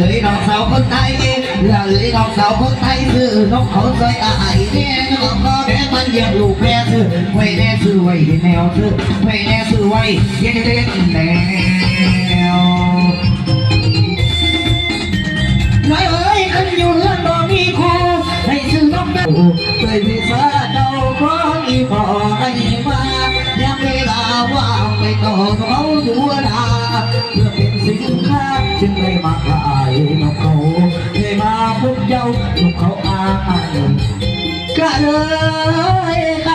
เลยน้องสาวคนไทยเรือเลยน้องสาวคนไทยซื้อนกเขาซอยอายแน่น้องก็แม่มันเยี่ยมลูกแม่ซื้อไว้แน่ซื้อไว้แนวซื้อไว้แน่ซื้อไว้เย็นเล่นแนวน้อยเอ้ยขันอยู่เรื่อนบ่มีครูให้ซื้อนกแบบเคยพิษาเจ้าของอีพ่อให้มา ยวลูกเขาอายกะเลย